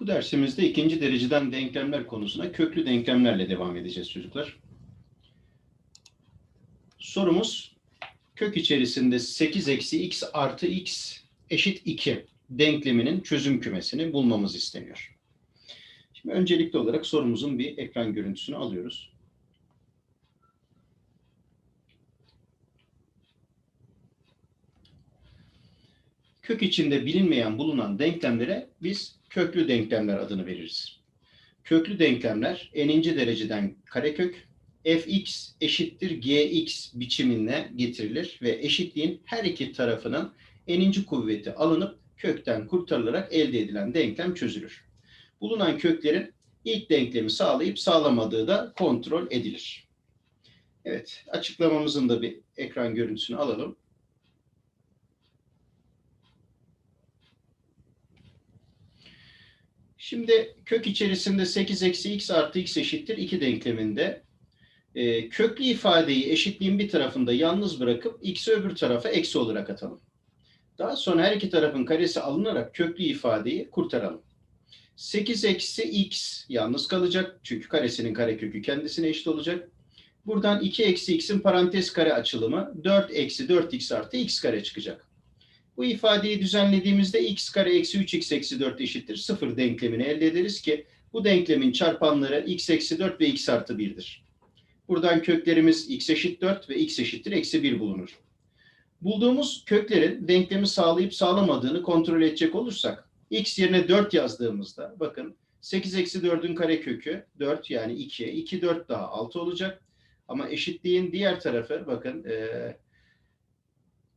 Bu dersimizde ikinci dereceden denklemler konusuna köklü denklemlerle devam edeceğiz çocuklar. Sorumuz kök içerisinde 8 eksi x artı x eşit 2 denkleminin çözüm kümesini bulmamız isteniyor. Şimdi öncelikli olarak sorumuzun bir ekran görüntüsünü alıyoruz. Kök içinde bilinmeyen bulunan denklemlere biz köklü denklemler adını veririz. Köklü denklemler n'inci dereceden karekök fx eşittir gx biçimine getirilir ve eşitliğin her iki tarafının n'inci kuvveti alınıp kökten kurtarılarak elde edilen denklem çözülür. Bulunan köklerin ilk denklemi sağlayıp sağlamadığı da kontrol edilir. Evet, açıklamamızın da bir ekran görüntüsünü alalım. Şimdi kök içerisinde 8 eksi x artı x eşittir 2 denkleminde e, köklü ifadeyi eşitliğin bir tarafında yalnız bırakıp x'i öbür tarafa eksi olarak atalım. Daha sonra her iki tarafın karesi alınarak köklü ifadeyi kurtaralım. 8 eksi x yalnız kalacak çünkü karesinin karekökü kendisine eşit olacak. Buradan 2 eksi x'in parantez kare açılımı 4 eksi 4x artı x kare çıkacak. Bu ifadeyi düzenlediğimizde x kare eksi 3x eksi 4 eşittir 0 denklemini elde ederiz ki bu denklemin çarpanları x eksi 4 ve x artı 1'dir. Buradan köklerimiz x eşit 4 ve x eşittir eksi 1 bulunur. Bulduğumuz köklerin denklemi sağlayıp sağlamadığını kontrol edecek olursak x yerine 4 yazdığımızda bakın 8 eksi 4'ün karekökü 4 yani 2. 2 4 daha 6 olacak. Ama eşitliğin diğer tarafı bakın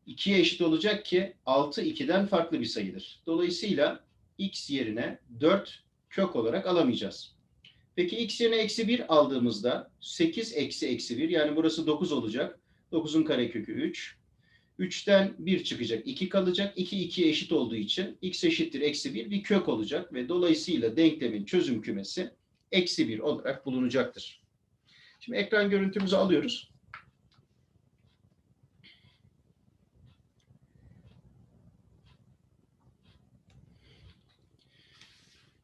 2'ye eşit olacak ki 6 2'den farklı bir sayıdır. Dolayısıyla x yerine 4 kök olarak alamayacağız. Peki x yerine eksi 1 aldığımızda 8 eksi eksi 1 yani burası 9 olacak. 9'un karekökü 3. 3'ten 1 çıkacak 2 kalacak. 2 2'ye eşit olduğu için x eşittir eksi 1 bir kök olacak ve dolayısıyla denklemin çözüm kümesi eksi 1 olarak bulunacaktır. Şimdi ekran görüntümüzü alıyoruz.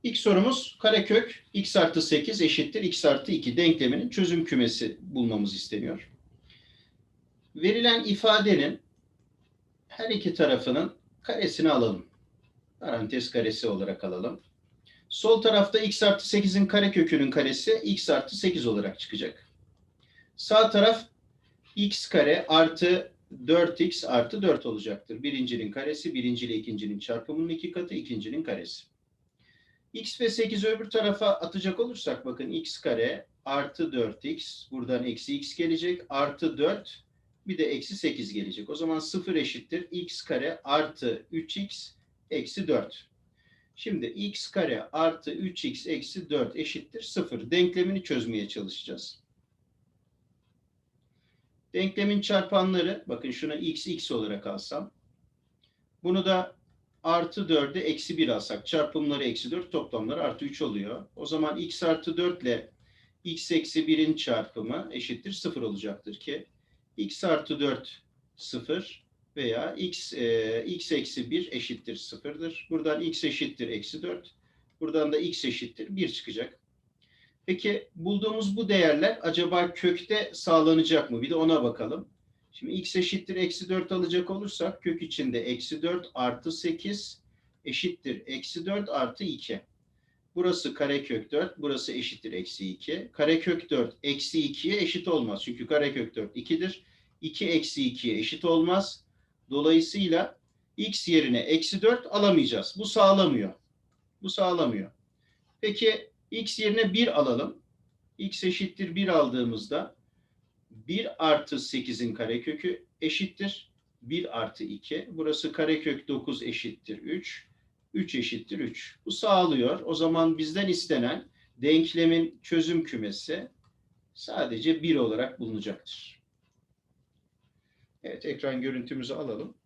İlk sorumuz karekök x artı 8 eşittir x artı 2 denkleminin çözüm kümesi bulmamız isteniyor. Verilen ifadenin her iki tarafının karesini alalım. Parantez karesi olarak alalım. Sol tarafta x artı 8'in karekökünün karesi x artı 8 olarak çıkacak. Sağ taraf x kare artı 4x artı 4 olacaktır. Birincinin karesi, birinci ile ikincinin çarpımının iki katı, ikincinin karesi. X ve 8 öbür tarafa atacak olursak bakın x kare artı 4x buradan eksi x gelecek artı 4 bir de eksi 8 gelecek. O zaman 0 eşittir x kare artı 3x eksi 4. Şimdi x kare artı 3x eksi 4 eşittir 0. Denklemini çözmeye çalışacağız. Denklemin çarpanları bakın şuna x x olarak alsam. Bunu da artı 4'e eksi 1 alsak çarpımları eksi 4 toplamları artı 3 oluyor. O zaman x artı 4 ile x eksi 1'in çarpımı eşittir 0 olacaktır ki x artı 4 0 veya x e, x eksi 1 eşittir 0'dır. Buradan x eşittir eksi 4. Buradan da x eşittir 1 çıkacak. Peki bulduğumuz bu değerler acaba kökte sağlanacak mı? Bir de ona bakalım. Şimdi x eşittir eksi 4 alacak olursak kök içinde eksi 4 artı 8 eşittir eksi 4 artı 2. Burası karekök 4, burası eşittir eksi 2. Karekök 4 eksi 2'ye eşit olmaz. Çünkü karekök 4 2'dir. 2 eksi 2'ye eşit olmaz. Dolayısıyla x yerine eksi 4 alamayacağız. Bu sağlamıyor. Bu sağlamıyor. Peki x yerine 1 alalım. x eşittir 1 aldığımızda 1 artı 8'in karekökü eşittir 1 artı 2. Burası karekök 9 eşittir 3. 3 eşittir 3. Bu sağlıyor. O zaman bizden istenen denklemin çözüm kümesi sadece 1 olarak bulunacaktır. Evet, ekran görüntümüzü alalım.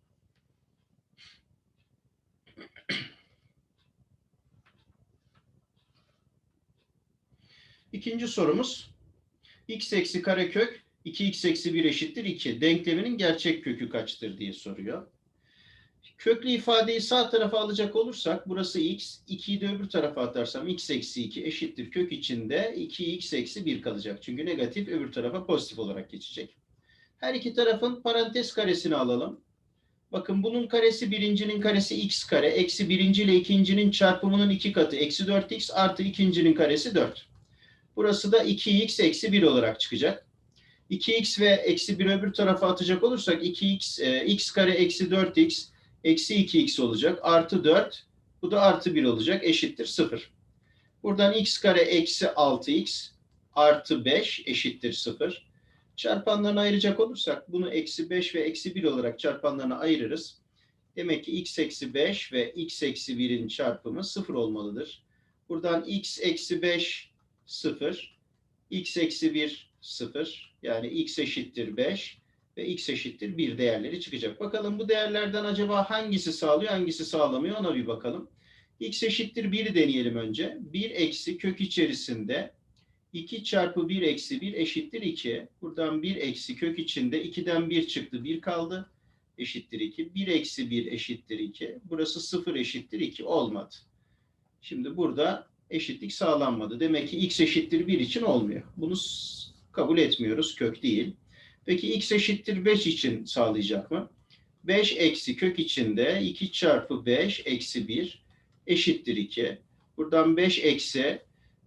İkinci sorumuz x eksi karekök 2x eksi 1 eşittir 2. Denkleminin gerçek kökü kaçtır diye soruyor. Köklü ifadeyi sağ tarafa alacak olursak burası x, 2'yi de öbür tarafa atarsam x eksi 2 eşittir kök içinde 2x eksi 1 kalacak. Çünkü negatif öbür tarafa pozitif olarak geçecek. Her iki tarafın parantez karesini alalım. Bakın bunun karesi birincinin karesi x kare. Eksi birinci ile ikincinin çarpımının iki katı. Eksi 4x artı ikincinin karesi 4. Burası da 2x eksi 1 olarak çıkacak. 2x ve eksi 1 öbür tarafa atacak olursak 2x e, x kare eksi 4x eksi 2x olacak. Artı 4. Bu da artı 1 olacak. Eşittir 0. Buradan x kare eksi 6x artı 5 eşittir 0. Çarpanlarını ayıracak olursak bunu eksi 5 ve eksi 1 olarak çarpanlarına ayırırız. Demek ki x eksi 5 ve x eksi 1'in çarpımı 0 olmalıdır. Buradan x eksi 5 0, x eksi 1 0 yani x eşittir 5 ve x eşittir 1 değerleri çıkacak. Bakalım bu değerlerden acaba hangisi sağlıyor hangisi sağlamıyor ona bir bakalım. x eşittir 1'i deneyelim önce. 1 eksi kök içerisinde 2 çarpı 1 eksi 1 eşittir 2. Buradan 1 eksi kök içinde 2'den 1 çıktı 1 kaldı. Eşittir 2. 1 eksi 1 eşittir 2. Burası 0 eşittir 2 olmadı. Şimdi burada eşitlik sağlanmadı. Demek ki x eşittir 1 için olmuyor. Bunu kabul etmiyoruz. Kök değil. Peki x eşittir 5 için sağlayacak mı? 5 eksi kök içinde 2 çarpı 5 eksi 1 eşittir 2. Buradan 5 eksi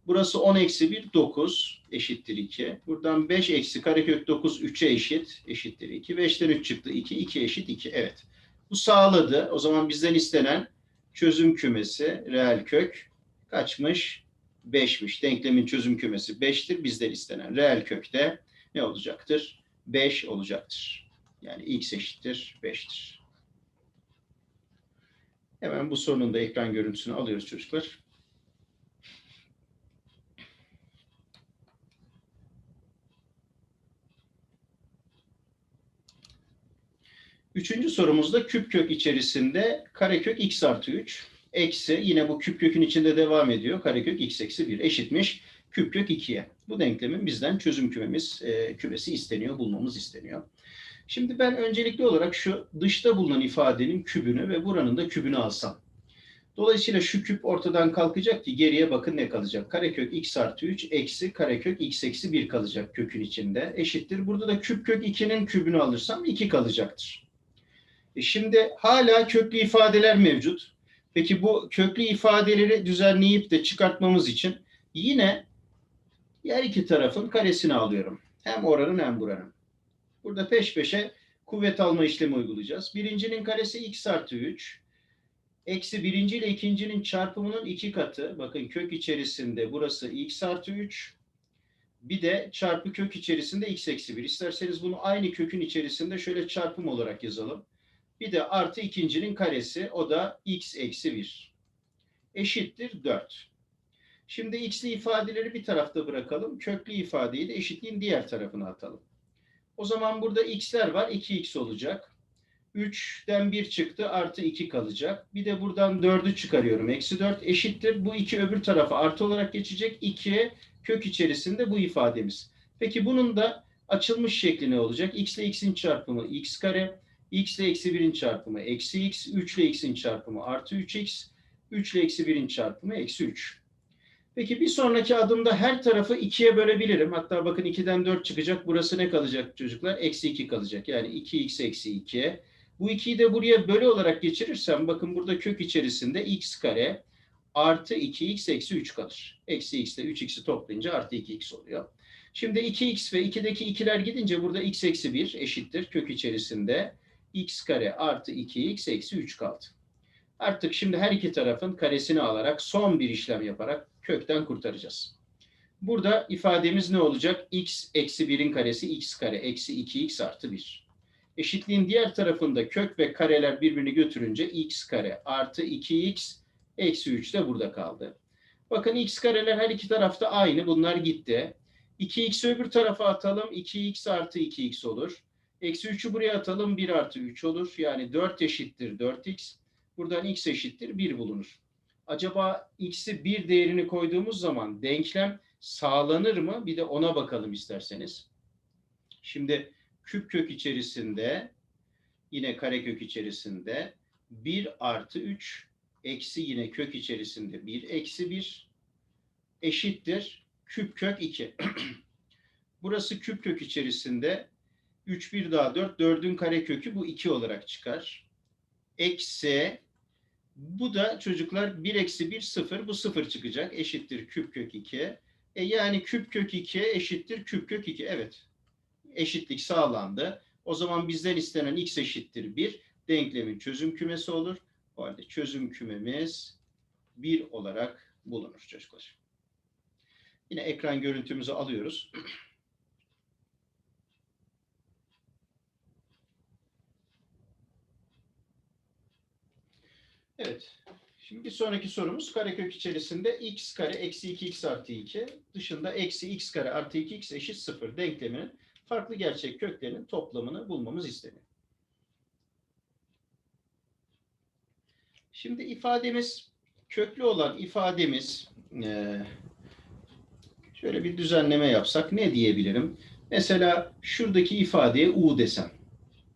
Burası 10 eksi 1 9 eşittir 2. Buradan 5 eksi karekök 9 3'e eşit eşittir 2. 5'ten 3 çıktı 2. 2 eşit 2. Evet. Bu sağladı. O zaman bizden istenen çözüm kümesi reel kök kaçmış? 5'miş. Denklemin çözüm kümesi 5'tir. Bizden istenen reel kökte ne olacaktır? 5 olacaktır. Yani x eşittir 5'tir. Hemen bu sorunun da ekran görüntüsünü alıyoruz çocuklar. Üçüncü sorumuzda küp kök içerisinde karekök x artı 3 eksi yine bu küp kökün içinde devam ediyor. Karekök x eksi 1 eşitmiş küp kök 2'ye. Bu denklemin bizden çözüm kümemiz e, kümesi isteniyor, bulmamız isteniyor. Şimdi ben öncelikli olarak şu dışta bulunan ifadenin kübünü ve buranın da kübünü alsam. Dolayısıyla şu küp ortadan kalkacak ki geriye bakın ne kalacak? Karekök x artı 3 eksi karekök x eksi 1 kalacak kökün içinde. Eşittir. Burada da küp kök 2'nin kübünü alırsam 2 kalacaktır. E şimdi hala köklü ifadeler mevcut. Peki bu köklü ifadeleri düzenleyip de çıkartmamız için yine her iki tarafın karesini alıyorum. Hem oranın hem buranın. Burada peş peşe kuvvet alma işlemi uygulayacağız. Birincinin karesi x artı 3. Eksi birinci ile ikincinin çarpımının iki katı. Bakın kök içerisinde burası x artı 3. Bir de çarpı kök içerisinde x eksi 1. İsterseniz bunu aynı kökün içerisinde şöyle çarpım olarak yazalım. Bir de artı ikincinin karesi o da x eksi 1. Eşittir 4. Şimdi x'li ifadeleri bir tarafta bırakalım. Köklü ifadeyi de eşitliğin diğer tarafına atalım. O zaman burada x'ler var. 2x olacak. 3'den 1 çıktı artı 2 kalacak. Bir de buradan 4'ü çıkarıyorum. Eksi 4 eşittir. Bu 2 öbür tarafa artı olarak geçecek. 2 kök içerisinde bu ifademiz. Peki bunun da açılmış şekli ne olacak? x ile x'in çarpımı x kare x ile eksi 1'in çarpımı eksi x, 3 ile x'in çarpımı artı 3x, 3 ile eksi 1'in çarpımı eksi 3. Peki bir sonraki adımda her tarafı 2'ye bölebilirim. Hatta bakın 2'den 4 çıkacak. Burası ne kalacak çocuklar? Eksi 2 kalacak. Yani 2x eksi 2. Bu 2'yi de buraya bölü olarak geçirirsem bakın burada kök içerisinde x kare artı 2x eksi 3 kalır. Eksi x ile 3x'i toplayınca artı 2x oluyor. Şimdi 2x ve 2'deki 2'ler gidince burada x eksi 1 eşittir kök içerisinde x kare artı 2x eksi 3 kaldı. Artık şimdi her iki tarafın karesini alarak son bir işlem yaparak kökten kurtaracağız. Burada ifademiz ne olacak? x eksi 1'in karesi x kare eksi 2x artı 1. Eşitliğin diğer tarafında kök ve kareler birbirini götürünce x kare artı 2x eksi 3 de burada kaldı. Bakın x kareler her iki tarafta aynı. Bunlar gitti. 2x'i öbür tarafa atalım. 2x artı 2x olur. Eksi 3'ü buraya atalım. 1 artı 3 olur. Yani 4 eşittir 4x. Buradan x eşittir 1 bulunur. Acaba x'i 1 değerini koyduğumuz zaman denklem sağlanır mı? Bir de ona bakalım isterseniz. Şimdi küp kök içerisinde yine karekök içerisinde 1 artı 3 eksi yine kök içerisinde 1 eksi 1 eşittir küp kök 2. Burası küp kök içerisinde 3 1 daha 4 4'ün kare kökü bu 2 olarak çıkar. Eksi bu da çocuklar 1 eksi 1 0 bu 0 çıkacak eşittir küp kök 2. E yani küp kök 2 eşittir küp kök 2. Evet eşitlik sağlandı. O zaman bizden istenen x eşittir 1. Denklemin çözüm kümesi olur. O halde çözüm kümemiz 1 olarak bulunur çocuklar. Yine ekran görüntümüzü alıyoruz. Evet. Şimdi bir sonraki sorumuz karekök içerisinde x kare eksi 2x artı 2 dışında eksi x kare artı 2x eşit 0 denkleminin farklı gerçek köklerinin toplamını bulmamız isteniyor. Şimdi ifademiz köklü olan ifademiz eee, şöyle bir düzenleme yapsak ne diyebilirim? Mesela şuradaki ifadeye u desem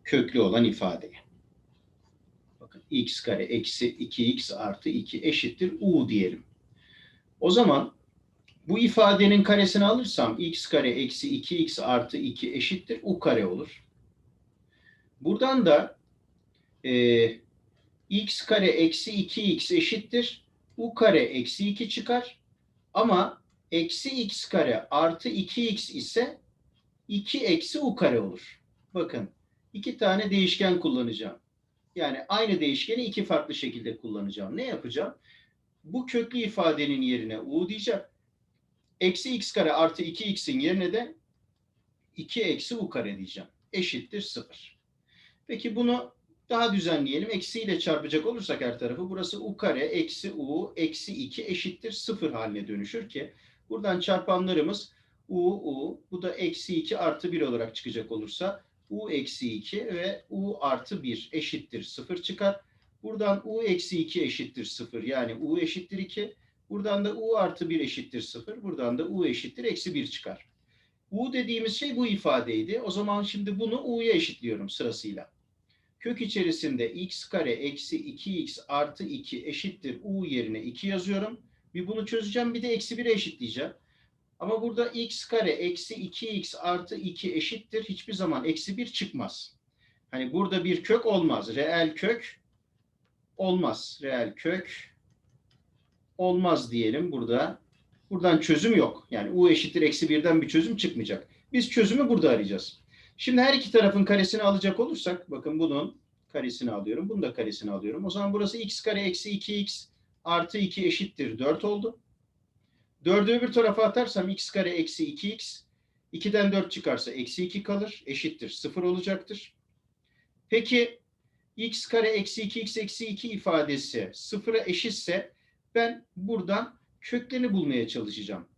köklü olan ifadeye. X kare eksi 2x artı 2 eşittir u diyelim. O zaman bu ifadenin karesini alırsam x kare eksi 2x artı 2 eşittir u kare olur. Buradan da e, x kare eksi 2x eşittir u kare eksi 2 çıkar. Ama eksi x kare artı 2x ise 2 eksi u kare olur. Bakın iki tane değişken kullanacağım. Yani aynı değişkeni iki farklı şekilde kullanacağım. Ne yapacağım? Bu köklü ifadenin yerine u diyeceğim. Eksi x kare artı 2x'in yerine de 2 eksi u kare diyeceğim. Eşittir 0. Peki bunu daha düzenleyelim. Eksiyle çarpacak olursak her tarafı burası u kare eksi u eksi 2 eşittir 0 haline dönüşür ki buradan çarpanlarımız u u bu da eksi 2 artı 1 olarak çıkacak olursa u eksi 2 ve u artı 1 eşittir 0 çıkar. Buradan u eksi 2 eşittir 0 yani u eşittir 2. Buradan da u artı 1 eşittir 0. Buradan da u eşittir eksi 1 çıkar. u dediğimiz şey bu ifadeydi. O zaman şimdi bunu u'ya eşitliyorum sırasıyla. Kök içerisinde x kare eksi 2x artı 2 eşittir u yerine 2 yazıyorum. Bir bunu çözeceğim bir de eksi 1'e eşitleyeceğim. Ama burada x kare eksi 2x artı 2 eşittir. Hiçbir zaman eksi 1 çıkmaz. Hani burada bir kök olmaz. Reel kök olmaz. Reel kök olmaz diyelim burada. Buradan çözüm yok. Yani u eşittir eksi 1'den bir çözüm çıkmayacak. Biz çözümü burada arayacağız. Şimdi her iki tarafın karesini alacak olursak bakın bunun karesini alıyorum. Bunun da karesini alıyorum. O zaman burası x kare eksi 2x artı 2 eşittir 4 oldu. 4'ü öbür tarafa atarsam x kare eksi 2x 2'den 4 çıkarsa eksi 2 kalır. Eşittir 0 olacaktır. Peki x kare eksi 2x eksi 2 ifadesi 0'a eşitse ben buradan köklerini bulmaya çalışacağım.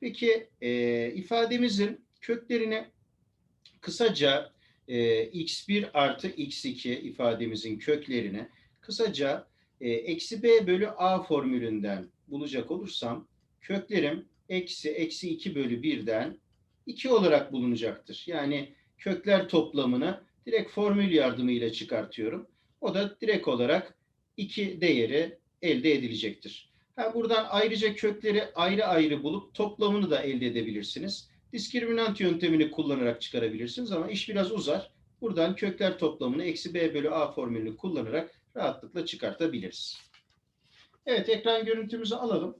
Peki e, ifademizin köklerini kısaca e, x1 artı x2 ifademizin köklerini kısaca e, eksi b bölü a formülünden bulacak olursam köklerim eksi eksi 2 bölü 1'den 2 olarak bulunacaktır. Yani kökler toplamını direkt formül yardımıyla çıkartıyorum. O da direkt olarak 2 değeri elde edilecektir. Ha, buradan ayrıca kökleri ayrı ayrı bulup toplamını da elde edebilirsiniz. Diskriminant yöntemini kullanarak çıkarabilirsiniz ama iş biraz uzar. Buradan kökler toplamını eksi b bölü a formülünü kullanarak rahatlıkla çıkartabiliriz. Evet ekran görüntümüzü alalım.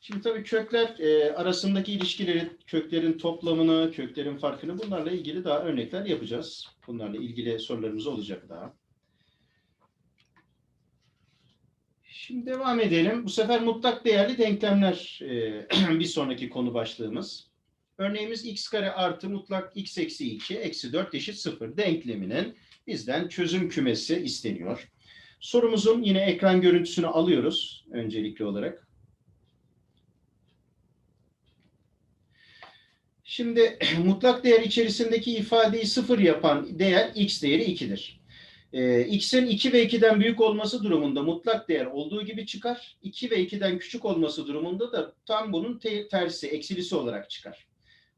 Şimdi tabii kökler e, arasındaki ilişkileri, köklerin toplamını, köklerin farkını bunlarla ilgili daha örnekler yapacağız. Bunlarla ilgili sorularımız olacak daha. Şimdi devam edelim. Bu sefer mutlak değerli denklemler e, bir sonraki konu başlığımız. Örneğimiz x kare artı mutlak x eksi 2 eksi 4 eşit 0 denkleminin bizden çözüm kümesi isteniyor. Sorumuzun yine ekran görüntüsünü alıyoruz öncelikli olarak. Şimdi mutlak değer içerisindeki ifadeyi sıfır yapan değer x değeri 2'dir. Ee, x'in 2 ve 2'den büyük olması durumunda mutlak değer olduğu gibi çıkar. 2 ve 2'den küçük olması durumunda da tam bunun te- tersi, eksilisi olarak çıkar.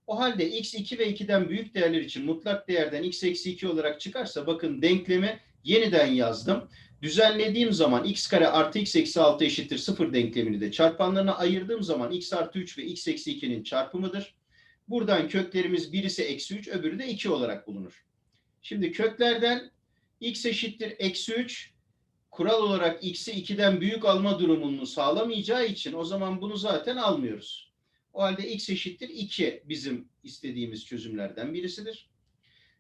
O halde x 2 ve 2'den büyük değerler için mutlak değerden x eksi 2 olarak çıkarsa bakın denklemi yeniden yazdım. Düzenlediğim zaman x kare artı x eksi 6 eşittir 0 denklemini de çarpanlarına ayırdığım zaman x artı 3 ve x eksi 2'nin çarpımıdır. Buradan köklerimiz birisi eksi 3 öbürü de 2 olarak bulunur. Şimdi köklerden x eşittir eksi 3 kural olarak x'i 2'den büyük alma durumunu sağlamayacağı için o zaman bunu zaten almıyoruz. O halde x eşittir 2 bizim istediğimiz çözümlerden birisidir.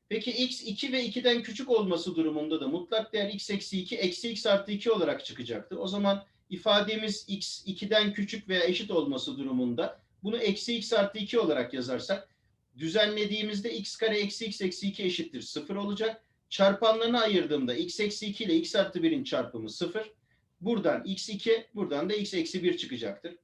Peki x 2 ve 2'den küçük olması durumunda da mutlak değer x eksi 2 eksi x artı 2 olarak çıkacaktır. O zaman ifademiz x 2'den küçük veya eşit olması durumunda bunu eksi x artı 2 olarak yazarsak düzenlediğimizde x kare eksi x eksi 2 eşittir 0 olacak. Çarpanlarını ayırdığımda x eksi 2 ile x artı 1'in çarpımı 0. Buradan x2 buradan da x eksi 1 çıkacaktır.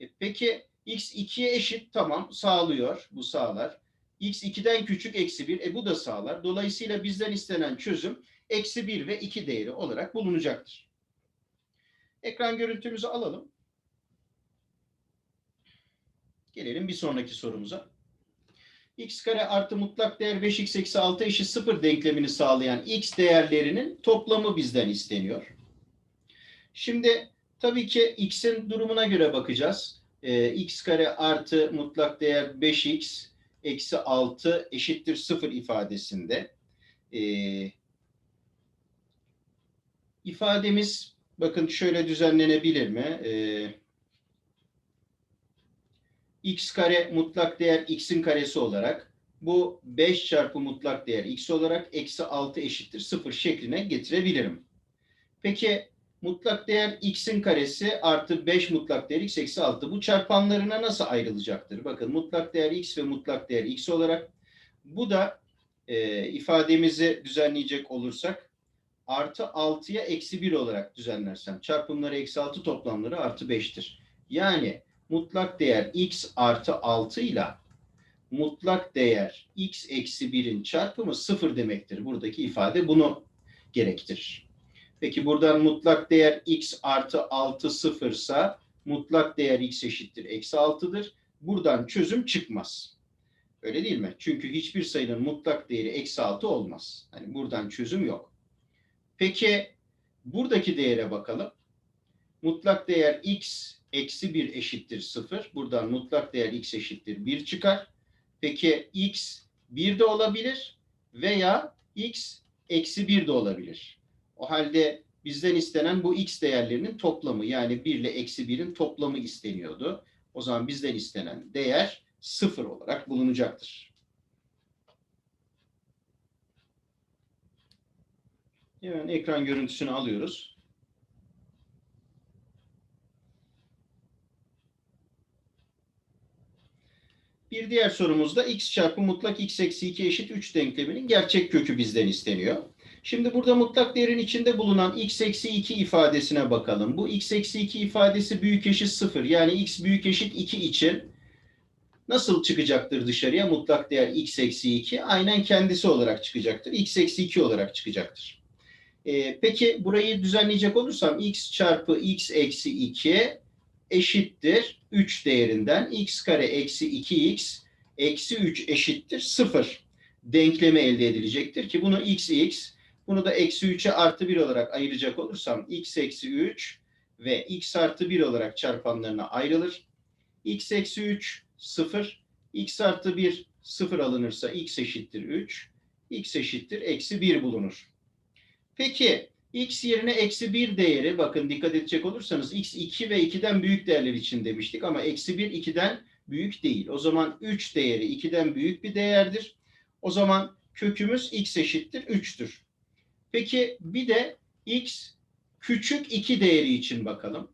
E, peki x 2'ye eşit tamam sağlıyor bu sağlar. x 2'den küçük eksi 1 e bu da sağlar. Dolayısıyla bizden istenen çözüm eksi 1 ve 2 değeri olarak bulunacaktır. Ekran görüntümüzü alalım. Gelelim bir sonraki sorumuza. x kare artı mutlak değer 5x eksi 6 eşit 0 denklemini sağlayan x değerlerinin toplamı bizden isteniyor. Şimdi tabii ki x'in durumuna göre bakacağız. Ee, x kare artı mutlak değer 5x eksi 6 eşittir 0 ifadesinde. Ee, ifademiz bakın şöyle düzenlenebilir mi? Ee, x kare mutlak değer x'in karesi olarak bu 5 çarpı mutlak değer x olarak eksi 6 eşittir 0 şekline getirebilirim. Peki mutlak değer x'in karesi artı 5 mutlak değer x eksi 6 bu çarpanlarına nasıl ayrılacaktır? Bakın mutlak değer x ve mutlak değer x olarak bu da e, ifademizi düzenleyecek olursak artı 6'ya eksi 1 olarak düzenlersem çarpımları eksi 6 toplamları artı 5'tir. Yani mutlak değer x artı 6 ile mutlak değer x eksi 1'in çarpımı 0 demektir. Buradaki ifade bunu gerektirir. Peki buradan mutlak değer x artı 6 sıfırsa mutlak değer x eşittir eksi 6'dır. Buradan çözüm çıkmaz. Öyle değil mi? Çünkü hiçbir sayının mutlak değeri eksi 6 olmaz. Hani buradan çözüm yok. Peki buradaki değere bakalım. Mutlak değer x eksi 1 eşittir 0. Buradan mutlak değer x eşittir 1 çıkar. Peki x 1 de olabilir veya x eksi 1 de olabilir. O halde bizden istenen bu x değerlerinin toplamı yani 1 ile eksi 1'in toplamı isteniyordu. O zaman bizden istenen değer 0 olarak bulunacaktır. Hemen ekran görüntüsünü alıyoruz. Bir diğer sorumuzda x çarpı mutlak x eksi 2 eşit 3 denkleminin gerçek kökü bizden isteniyor. Şimdi burada mutlak değerin içinde bulunan x eksi 2 ifadesine bakalım. Bu x eksi 2 ifadesi büyük eşit 0. Yani x büyük eşit 2 için nasıl çıkacaktır dışarıya? Mutlak değer x eksi 2 aynen kendisi olarak çıkacaktır. x eksi 2 olarak çıkacaktır. Ee, peki burayı düzenleyecek olursam x çarpı x eksi 2 eşittir 3 değerinden x kare eksi 2x eksi 3 eşittir 0 denklemi elde edilecektir ki bunu x x bunu da eksi 3'e artı 1 olarak ayıracak olursam x eksi 3 ve x artı 1 olarak çarpanlarına ayrılır. x eksi 3 0, x artı 1 0 alınırsa x eşittir 3, x eşittir eksi 1 bulunur. Peki x yerine eksi 1 değeri bakın dikkat edecek olursanız x 2 ve 2'den büyük değerler için demiştik ama eksi 1 2'den büyük değil. O zaman 3 değeri 2'den büyük bir değerdir. O zaman kökümüz x eşittir 3'tür. Peki bir de x küçük 2 değeri için bakalım.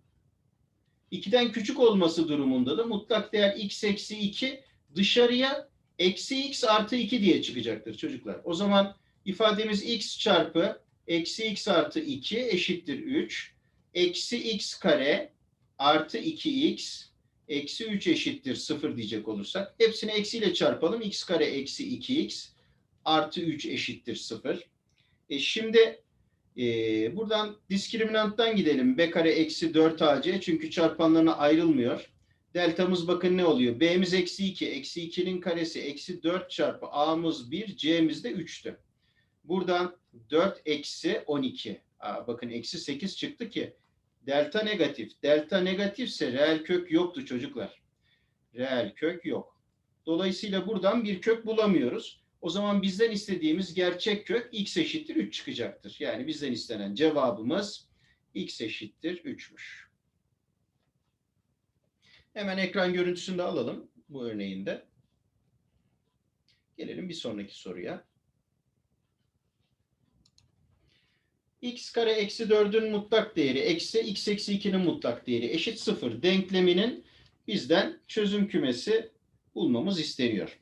2'den küçük olması durumunda da mutlak değer x eksi 2 dışarıya eksi x artı 2 diye çıkacaktır çocuklar. O zaman ifademiz x çarpı eksi x artı 2 eşittir 3. Eksi x kare artı 2x eksi 3 eşittir 0 diyecek olursak. Hepsini eksiyle çarpalım. x kare eksi 2x artı 3 eşittir 0. E şimdi e, buradan diskriminanttan gidelim. b kare eksi 4ac çünkü çarpanlarına ayrılmıyor. Deltamız bakın ne oluyor? B'miz eksi 2. Eksi 2'nin karesi eksi 4 çarpı A'mız 1. C'miz de 3'tü. Buradan 4 eksi 12. Aa, bakın eksi 8 çıktı ki delta negatif. Delta negatifse reel kök yoktu çocuklar. Reel kök yok. Dolayısıyla buradan bir kök bulamıyoruz. O zaman bizden istediğimiz gerçek kök x eşittir 3 çıkacaktır. Yani bizden istenen cevabımız x eşittir 3'müş. Hemen ekran görüntüsünü de alalım bu örneğinde. Gelelim bir sonraki soruya. X kare eksi 4'ün mutlak değeri eksi x eksi 2'nin mutlak değeri eşit 0 denkleminin bizden çözüm kümesi bulmamız isteniyor.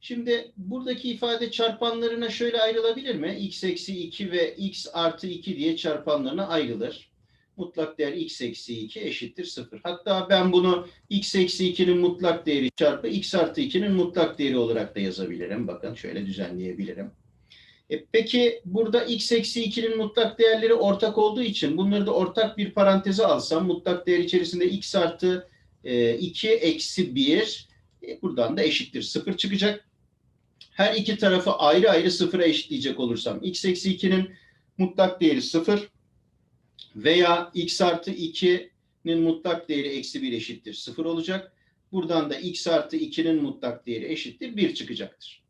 Şimdi buradaki ifade çarpanlarına şöyle ayrılabilir mi? x eksi 2 ve x artı 2 diye çarpanlarına ayrılır. Mutlak değer x eksi 2 eşittir 0. Hatta ben bunu x eksi 2'nin mutlak değeri çarpı x artı 2'nin mutlak değeri olarak da yazabilirim. Bakın şöyle düzenleyebilirim. E, peki burada x eksi 2'nin mutlak değerleri ortak olduğu için bunları da ortak bir paranteze alsam mutlak değer içerisinde x artı e, 2 eksi 1 e, buradan da eşittir 0 çıkacak. Her iki tarafı ayrı ayrı sıfıra eşitleyecek olursam x eksi 2'nin mutlak değeri 0 veya x artı 2'nin mutlak değeri eksi 1 eşittir 0 olacak. Buradan da x artı 2'nin mutlak değeri eşittir 1 çıkacaktır.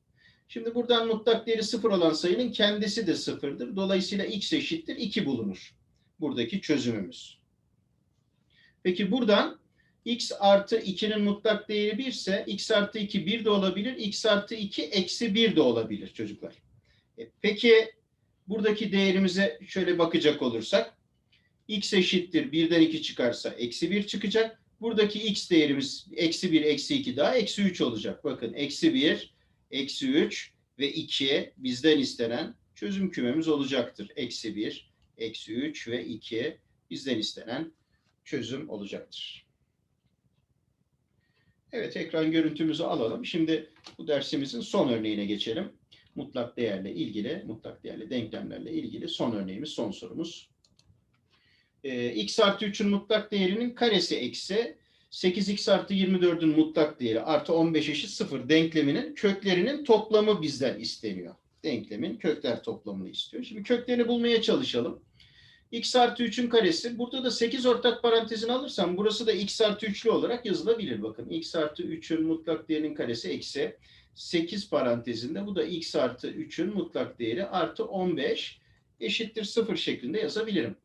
Şimdi buradan mutlak değeri 0 olan sayının kendisi de 0'dır. Dolayısıyla x eşittir 2 bulunur. Buradaki çözümümüz. Peki buradan x artı 2'nin mutlak değeri 1 ise x artı 2 1 de olabilir. x artı 2 eksi 1 de olabilir çocuklar. E, peki buradaki değerimize şöyle bakacak olursak x eşittir 1'den 2 çıkarsa eksi 1 çıkacak. Buradaki x değerimiz eksi 1 eksi 2 daha eksi 3 olacak. Bakın eksi 1 eksi 3 ve 2 bizden istenen çözüm kümemiz olacaktır. Eksi 1 eksi 3 ve 2 bizden istenen çözüm olacaktır. Evet ekran görüntümüzü alalım. Şimdi bu dersimizin son örneğine geçelim. Mutlak değerle ilgili, mutlak değerli denklemlerle ilgili son örneğimiz, son sorumuz. Ee, x artı 3'ün mutlak değerinin karesi eksi 8x artı 24'ün mutlak değeri artı 15 eşit 0 denkleminin köklerinin toplamı bizden isteniyor. Denklemin kökler toplamını istiyor. Şimdi köklerini bulmaya çalışalım. x artı 3'ün karesi. Burada da 8 ortak parantezini alırsam burası da x artı 3'lü olarak yazılabilir. Bakın x artı 3'ün mutlak değerinin karesi eksi 8 parantezinde. Bu da x artı 3'ün mutlak değeri artı 15 eşittir 0 şeklinde yazabilirim.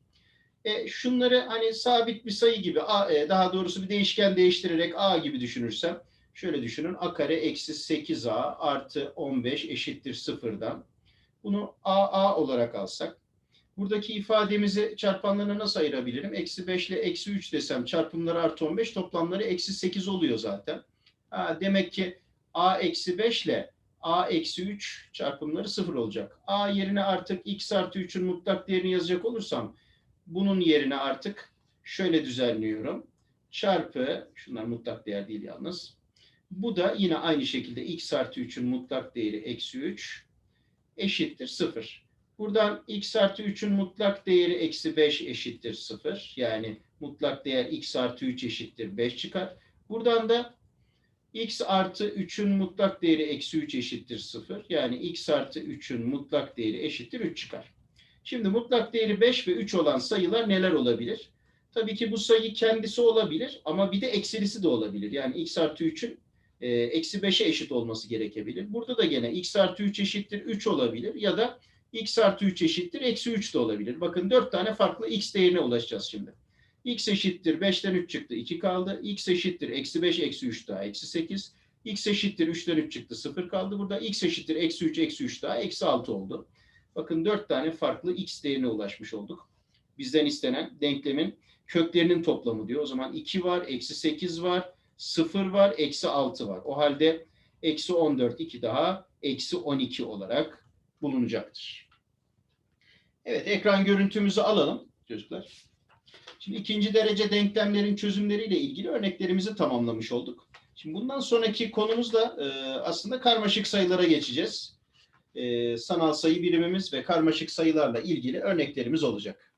E, şunları hani sabit bir sayı gibi a, e, daha doğrusu bir değişken değiştirerek a gibi düşünürsem şöyle düşünün a kare eksi 8a artı 15 eşittir sıfırdan. Bunu a a olarak alsak buradaki ifademizi çarpanlarına nasıl ayırabilirim? Eksi 5 ile eksi 3 desem çarpımları artı 15 toplamları eksi 8 oluyor zaten. Ha, demek ki a eksi 5 ile a eksi 3 çarpımları sıfır olacak. a yerine artık x artı 3'ün mutlak değerini yazacak olursam bunun yerine artık şöyle düzenliyorum. Çarpı, şunlar mutlak değer değil yalnız. Bu da yine aynı şekilde x artı 3'ün mutlak değeri eksi 3 eşittir 0. Buradan x artı 3'ün mutlak değeri eksi 5 eşittir 0. Yani mutlak değer x artı 3 eşittir 5 çıkar. Buradan da x artı 3'ün mutlak değeri eksi 3 eşittir 0. Yani x artı 3'ün mutlak değeri eşittir 3 çıkar. Şimdi mutlak değeri 5 ve 3 olan sayılar neler olabilir? Tabii ki bu sayı kendisi olabilir ama bir de eksilisi de olabilir. Yani x artı 3'ün e, eksi 5'e eşit olması gerekebilir. Burada da gene x artı 3 eşittir 3 olabilir ya da x artı 3 eşittir eksi 3 de olabilir. Bakın 4 tane farklı x değerine ulaşacağız şimdi. x eşittir 5'ten 3 çıktı 2 kaldı. x eşittir eksi 5 eksi 3 daha eksi 8. x eşittir 3'ten 3 çıktı 0 kaldı. Burada x eşittir eksi 3 eksi 3 daha eksi 6 oldu. Bakın dört tane farklı x değerine ulaşmış olduk. Bizden istenen denklemin köklerinin toplamı diyor. O zaman 2 var, eksi 8 var, 0 var, eksi 6 var. O halde eksi 14, 2 daha, eksi 12 olarak bulunacaktır. Evet, ekran görüntümüzü alalım çocuklar. Şimdi ikinci derece denklemlerin çözümleriyle ilgili örneklerimizi tamamlamış olduk. Şimdi bundan sonraki konumuz da e, aslında karmaşık sayılara geçeceğiz sanal sayı birimimiz ve karmaşık sayılarla ilgili örneklerimiz olacak.